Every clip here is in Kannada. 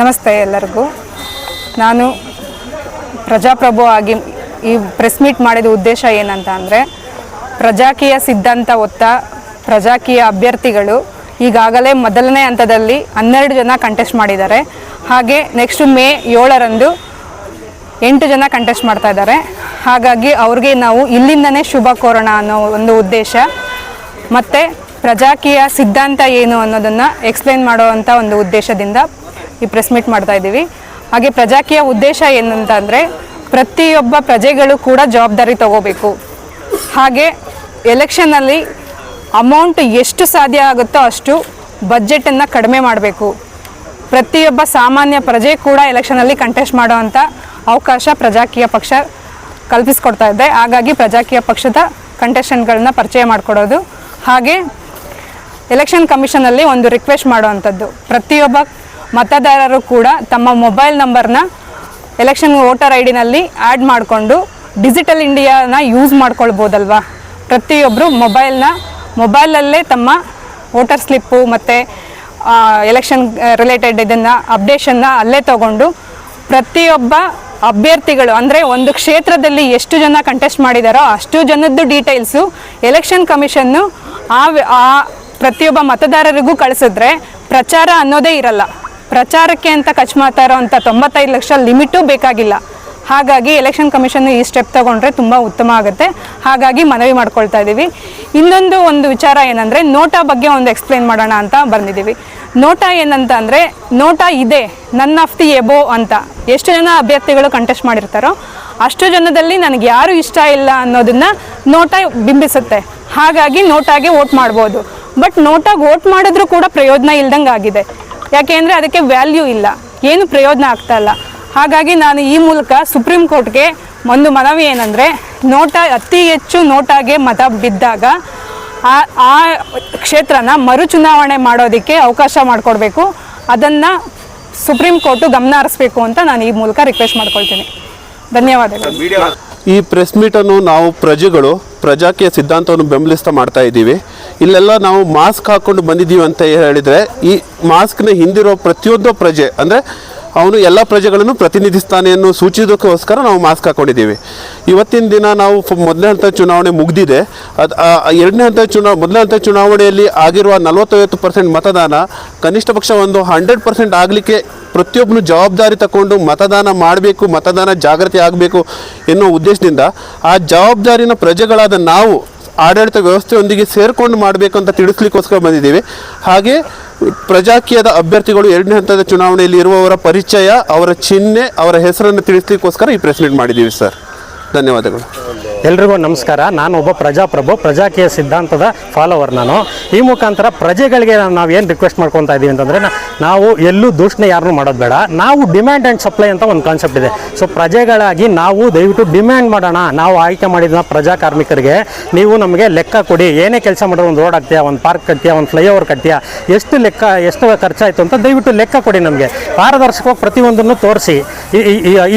ನಮಸ್ತೆ ಎಲ್ಲರಿಗೂ. ನಾನು ಪ್ರಜಾಪ್ರಭು ಆಗಿ ಈ ಪ್ರೆಸ್ ಮೀಟ್ ಮಾಡಿದ ಉದ್ದೇಶ ಏನಂತ ಅಂದರೆ, ಪ್ರಜಾಕೀಯ ಸಿದ್ಧಾಂತ ಒತ್ತ ಪ್ರಜಾಕೀಯ ಅಭ್ಯರ್ಥಿಗಳು ಈಗಾಗಲೇ ಮೊದಲನೇ ಹಂತದಲ್ಲಿ ಹನ್ನೆರಡು ಜನ ಕಂಟೆಸ್ಟ್ ಮಾಡಿದ್ದಾರೆ. ಹಾಗೆ ನೆಕ್ಸ್ಟ್ ಮೇ ಏಳರಂದು ಎಂಟು ಜನ ಕಂಟೆಸ್ಟ್ ಮಾಡ್ತಾ ಇದ್ದಾರೆ. ಹಾಗಾಗಿ ಅವ್ರಿಗೆ ನಾವು ಇಲ್ಲಿಂದನೇ ಶುಭ ಕೋರೋಣ ಅನ್ನೋ ಒಂದು ಉದ್ದೇಶ. ಮತ್ತು ಪ್ರಜಾಕೀಯ ಸಿದ್ಧಾಂತ ಏನು ಅನ್ನೋದನ್ನು ಎಕ್ಸ್ಪ್ಲೈನ್ ಮಾಡುವಂಥ ಒಂದು ಉದ್ದೇಶದಿಂದ ಈ ಪ್ರೆಸ್ ಮೀಟ್ ಮಾಡ್ತಾ ಇದ್ದೀವಿ. ಹಾಗೆ ಪ್ರಜಾಕೀಯ ಉದ್ದೇಶ ಏನಂತ ಅಂದರೆ ಪ್ರತಿಯೊಬ್ಬ ಪ್ರಜೆಗಳು ಕೂಡ ಜವಾಬ್ದಾರಿ ತಗೋಬೇಕು. ಹಾಗೆ ಎಲೆಕ್ಷನಲ್ಲಿ ಅಮೌಂಟ್ ಎಷ್ಟು ಸಾಧ್ಯ ಆಗುತ್ತೋ ಅಷ್ಟು ಬಜೆಟನ್ನು ಕಡಿಮೆ ಮಾಡಬೇಕು. ಪ್ರತಿಯೊಬ್ಬ ಸಾಮಾನ್ಯ ಪ್ರಜೆ ಕೂಡ ಎಲೆಕ್ಷನಲ್ಲಿ ಕಂಟೆಸ್ಟ್ ಮಾಡುವಂಥ ಅವಕಾಶ ಪ್ರಜಾಕೀಯ ಪಕ್ಷ ಕಲ್ಪಿಸ್ಕೊಡ್ತಾ ಇದೆ. ಹಾಗಾಗಿ ಪ್ರಜಾಕೀಯ ಪಕ್ಷದ ಕಂಟೆಸ್ಟೆಂಟ್ಗಳನ್ನ ಪರಿಚಯ ಮಾಡಿಕೊಡೋದು. ಹಾಗೆ ಎಲೆಕ್ಷನ್ ಕಮಿಷನಲ್ಲಿ ಒಂದು ರಿಕ್ವೆಸ್ಟ್ ಮಾಡುವಂಥದ್ದು ಪ್ರತಿಯೊಬ್ಬ ಮತದಾರರು ಕೂಡ ತಮ್ಮ ಮೊಬೈಲ್ ನಂಬರ್ನ ಎಲೆಕ್ಷನ್ ವೋಟರ್ ಐ ಡಿನಲ್ಲಿ ಆ್ಯಡ್ ಮಾಡಿಕೊಂಡು ಡಿಜಿಟಲ್ ಇಂಡಿಯಾನ ಯೂಸ್ ಮಾಡ್ಕೊಳ್ಬೋದಲ್ವಾ? ಪ್ರತಿಯೊಬ್ಬರು ಮೊಬೈಲ್ನ, ಮೊಬೈಲಲ್ಲೇ ತಮ್ಮ ವೋಟರ್ ಸ್ಲಿಪ್ಪು ಮತ್ತು ಎಲೆಕ್ಷನ್ ರಿಲೇಟೆಡ್ ಇದನ್ನು, ಅಪ್ಡೇಷನ್ನ ಅಲ್ಲೇ ತಗೊಂಡು ಪ್ರತಿಯೊಬ್ಬ ಅಭ್ಯರ್ಥಿಗಳು, ಅಂದರೆ ಒಂದು ಕ್ಷೇತ್ರದಲ್ಲಿ ಎಷ್ಟು ಜನ ಕಂಟೆಸ್ಟ್ ಮಾಡಿದಾರೋ ಅಷ್ಟು ಜನದ್ದು ಡೀಟೇಲ್ಸು ಎಲೆಕ್ಷನ್ ಕಮಿಷನ್ನು ಆ ಪ್ರತಿಯೊಬ್ಬ ಮತದಾರರಿಗೂ ಕಳಿಸಿದ್ರೆ ಪ್ರಚಾರ ಅನ್ನೋದೇ ಇರಲ್ಲ. ಪ್ರಚಾರಕ್ಕೆ ಅಂತ ಖರ್ಚು ಮಾಡ್ತಾ ಇರೋವಂಥ ತೊಂಬತ್ತೈದು ಲಕ್ಷ ಲಿಮಿಟು ಬೇಕಾಗಿಲ್ಲ. ಹಾಗಾಗಿ ಎಲೆಕ್ಷನ್ ಕಮಿಷನ್ ಈ ಸ್ಟೆಪ್ ತಗೊಂಡ್ರೆ ತುಂಬ ಉತ್ತಮ ಆಗುತ್ತೆ. ಹಾಗಾಗಿ ಮನವಿ ಮಾಡ್ಕೊಳ್ತಾ ಇದ್ದೀವಿ. ಇನ್ನೊಂದು ಒಂದು ವಿಚಾರ ಏನಂದರೆ ನೋಟಾ ಬಗ್ಗೆ ಒಂದು ಎಕ್ಸ್ಪ್ಲೇನ್ ಮಾಡೋಣ ಅಂತ ಬಂದಿದ್ದೀವಿ. ನೋಟಾ ಏನಂತ ಅಂದರೆ ನೋಟಾ ಇದೆ ನನ್ನ ಆಫ್ ದಿ ಎಬೋ ಅಂತ. ಎಷ್ಟು ಜನ ಅಭ್ಯರ್ಥಿಗಳು ಕಂಟೆಸ್ಟ್ ಮಾಡಿರ್ತಾರೋ ಅಷ್ಟು ಜನದಲ್ಲಿ ನನಗೆ ಯಾರು ಇಷ್ಟ ಇಲ್ಲ ಅನ್ನೋದನ್ನು ನೋಟಾ ಬಿಂಬಿಸುತ್ತೆ. ಹಾಗಾಗಿ ನೋಟಾಗೆ ವೋಟ್ ಮಾಡ್ಬೋದು. ಬಟ್ ನೋಟಾಗಿ ವೋಟ್ ಮಾಡಿದ್ರೂ ಕೂಡ ಪ್ರಯೋಜನ ಇಲ್ದಂಗೆ ಆಗಿದೆ ಯಾಕೆ ಅಂದರೆ ಅದಕ್ಕೆ ವ್ಯಾಲ್ಯೂ ಇಲ್ಲ. ಏನು ಪ್ರಯೋಜನ ಆಗ್ತಾ ಇಲ್ಲ. ಹಾಗಾಗಿ ನಾನು ಈ ಮೂಲಕ ಸುಪ್ರೀಂ ಕೋರ್ಟ್ಗೆ ಒಂದು ಮನವಿ ಏನಂದರೆ, ನೋಟ ಅತಿ ಹೆಚ್ಚು ನೋಟಾಗೆ ಮತ ಬಿದ್ದಾಗ ಆ ಆ ಕ್ಷೇತ್ರನ ಮರು ಚುನಾವಣೆ ಮಾಡೋದಕ್ಕೆ ಅವಕಾಶ ಮಾಡಿಕೊಡ್ಬೇಕು. ಅದನ್ನು ಸುಪ್ರೀಂ ಕೋರ್ಟು ಗಮನ ಹರಿಸ್ಬೇಕು ಅಂತ ನಾನು ಈ ಮೂಲಕ ರಿಕ್ವೆಸ್ಟ್ ಮಾಡ್ಕೊಳ್ತೀನಿ. ಧನ್ಯವಾದಗಳು. ಈ ಪ್ರೆಸ್ ಮೀಟನ್ನು ನಾವು ಪ್ರಜೆಗಳು, ಪ್ರಜಾಕೀಯ ಸಿದ್ಧಾಂತವನ್ನು ಬೆಂಬಲಿಸ್ತಾ ಮಾಡ್ತಾ ಇದ್ದೀವಿ. ಇಲ್ಲೆಲ್ಲ ನಾವು ಮಾಸ್ಕ್ ಹಾಕ್ಕೊಂಡು ಬಂದಿದ್ದೀವಿ ಅಂತ ಹೇಳಿದರೆ, ಈ ಮಾಸ್ಕ್ನ ಹಿಂದಿರೋ ಪ್ರತಿಯೊಂದು ಪ್ರಜೆ, ಅಂದರೆ ಅವನು ಎಲ್ಲ ಪ್ರಜೆಗಳನ್ನು ಪ್ರತಿನಿಧಿಸ್ತಾನೆ ಅನ್ನೋ ಸೂಚಿಸೋದಕ್ಕೋಸ್ಕರ ನಾವು ಮಾಸ್ಕ್ ಹಾಕ್ಕೊಂಡಿದ್ದೀವಿ ಇವತ್ತಿನ ದಿನ ನಾವು ಮೊದಲನೇ ಹಂತ ಚುನಾವಣೆ ಮುಗಿದಿದೆ. ಅದು ಎರಡನೇ ಹಂತ ಚುನಾವ ಮೊದಲನೇ ಹಂತ ಚುನಾವಣೆಯಲ್ಲಿ ಆಗಿರುವ ನಲವತ್ತೈವತ್ತು ಪರ್ಸೆಂಟ್ ಮತದಾನ, ಕನಿಷ್ಠ ಪಕ್ಷ ಒಂದು ಹಂಡ್ರೆಡ್ ಪರ್ಸೆಂಟ್ ಆಗಲಿಕ್ಕೆ ಪ್ರತಿಯೊಬ್ಬನು ಜವಾಬ್ದಾರಿ ತಗೊಂಡು ಮತದಾನ ಮಾಡಬೇಕು, ಮತದಾನ ಜಾಗೃತಿ ಆಗಬೇಕು ಎನ್ನುವ ಉದ್ದೇಶದಿಂದ ಆ ಜವಾಬ್ದಾರಿನ ಪ್ರಜೆಗಳಾದ ನಾವು ಆಡಳಿತ ವ್ಯವಸ್ಥೆಯೊಂದಿಗೆ ಸೇರಿಕೊಂಡು ಮಾಡಬೇಕು ಅಂತ ತಿಳಿಸ್ಲಿಕ್ಕೋಸ್ಕರ ಬಂದಿದ್ದೀವಿ. ಹಾಗೆ ಪ್ರಜಾಕೀಯದ ಅಭ್ಯರ್ಥಿಗಳು ಎರಡನೇ ಹಂತದ ಚುನಾವಣೆಯಲ್ಲಿ ಇರುವವರ ಪರಿಚಯ, ಅವರ ಚಿಹ್ನೆ, ಅವರ ಹೆಸರನ್ನು ತಿಳಿಸ್ಲಿಕ್ಕೋಸ್ಕರ ಈ ಪ್ರೆಸ್ ಮೀಟ್ ಮಾಡಿದ್ದೀವಿ ಸರ್. ಧನ್ಯವಾದಗಳು. ಎಲ್ರಿಗೂ ನಮಸ್ಕಾರ. ನಾನು ಒಬ್ಬ ಪ್ರಜಾಪ್ರಭು, ಪ್ರಜಾಕೀಯ ಸಿದ್ಧಾಂತದ ಫಾಲೋವರ್ ನಾನು. ಈ ಮುಖಾಂತರ ಪ್ರಜೆಗಳಿಗೆ ನಾವು ಏನು ರಿಕ್ವೆಸ್ಟ್ ಮಾಡ್ಕೊತಾ ಇದ್ದೀವಿ ಅಂತಂದರೆ ನಾವು ಎಲ್ಲೂ ದೂಷಣೆ ಯಾರನ್ನೂ ಮಾಡೋದು ಬೇಡ. ನಾವು ಡಿಮ್ಯಾಂಡ್ ಆ್ಯಂಡ್ ಸಪ್ಲೈ ಅಂತ ಒಂದು ಕಾನ್ಸೆಪ್ಟ್ ಇದೆ. ಸೊ ಪ್ರಜೆಗಳಾಗಿ ನಾವು ದಯವಿಟ್ಟು ಡಿಮ್ಯಾಂಡ್ ಮಾಡೋಣ. ನಾವು ಆಯ್ಕೆ ಮಾಡಿದ ಪ್ರಜಾ ಕಾರ್ಮಿಕರಿಗೆ. ನೀವು ನಮಗೆ ಲೆಕ್ಕ ಕೊಡಿ. ಏನೇ ಕೆಲಸ ಮಾಡೋದು ಒಂದು ರೋಡ್ ಆಗ್ತೀಯಾ ಒಂದು ಪಾರ್ಕ್ ಕಟ್ತೀಯಾ, ಒಂದು ಫ್ಲೈಓವರ್ ಕಟ್ತೀಯಾ, ಎಷ್ಟು ಲೆಕ್ಕ, ಎಷ್ಟು ಖರ್ಚಾಯಿತು ಅಂತ ದಯವಿಟ್ಟು ಲೆಕ್ಕ ಕೊಡಿ ನಮಗೆ. ಪಾರದರ್ಶಕವಾಗಿ ಪ್ರತಿಯೊಂದನ್ನು ತೋರಿಸಿ.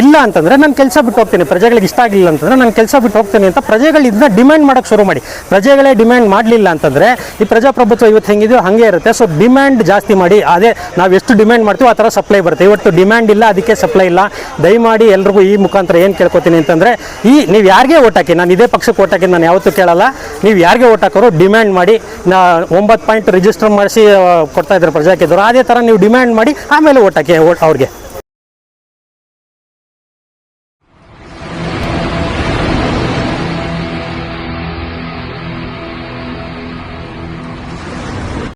ಇಲ್ಲ ಅಂತಂದರೆ ನಾನು ಕೆಲಸ ಬಿಟ್ಟು ಹೋಗ್ತೀನಿ. ಪ್ರಜೆಗಳಿಗೆ ಇಷ್ಟ ಆಗಲಿಲ್ಲ ಅಂತಂದರೆ ನಾನು ಕೆಲಸ ಬಿಟ್ಟು ಹೋಗ್ತೀನಿ. ಅಂತ ಪ್ರಜೆಗಳು ಇದನ್ನ ಡಿಮ್ಯಾಂಡ್ ಮಾಡೋಕೆ ಶುರು ಮಾಡಿ. ಪ್ರಜೆಗಳೇ ಡಿಮ್ಯಾಂಡ್ ಮಾಡಲಿಲ್ಲ ಅಂತಂದರೆ ಈ ಪ್ರಜಾಪ್ರಭುತ್ವ ಇವತ್ತು ಹೆಂಗಿದೆಯೋ ಹಾಗೆ ಇರುತ್ತೆ. ಸೊ ಡಿಮ್ಯಾಂಡ್ ಜಾಸ್ತಿ ಮಾಡಿ, ಅದೇ ನಾವು ಎಷ್ಟು ಡಿಮ್ಯಾಂಡ್ ಮಾಡ್ತೀವೋ ಆ ಥರ ಸಪ್ಲೈ ಬರುತ್ತೆ. ಇವತ್ತು ಡಿಮ್ಯಾಂಡ್ ಇಲ್ಲ, ಅದಕ್ಕೆ ಸಪ್ಲೈ ಇಲ್ಲ. ದಯಮಾಡಿ ಎಲ್ರಿಗೂ ಈ ಮುಖಾಂತರ ಏನು ಕೇಳ್ಕೊತೀನಿ ಅಂತಂದರೆ, ಈ ನೀವು ಯಾರಿಗೆ ಓಟ್ ಹಾಕಿ, ನಾನು ಇದೇ ಪಕ್ಷಕ್ಕೆ ಓಟ್ ಹಾಕಿ ನಾನು ಯಾವತ್ತೂ ಕೇಳಲ್ಲ. ನೀವು ಯಾರಿಗೆ ಓಟ್ ಹಾಕೋರು ಡಿಮ್ಯಾಂಡ್ ಮಾಡಿ, ನಾ ಒಂಬತ್ತು ಪಾಯಿಂಟ್ ರಿಜಿಸ್ಟರ್ ಮಾಡಿಸಿ ಕೊಡ್ತಾ ಇದ್ದಾರೆ ಪ್ರಜಾಕಿದ್ರು ಅದೇ ಥರ ನೀವು ಡಿಮ್ಯಾಂಡ್ ಮಾಡಿ, ಆಮೇಲೆ ಓಟ್ ಹಾಕಿ ಅವ್ರಿಗೆ.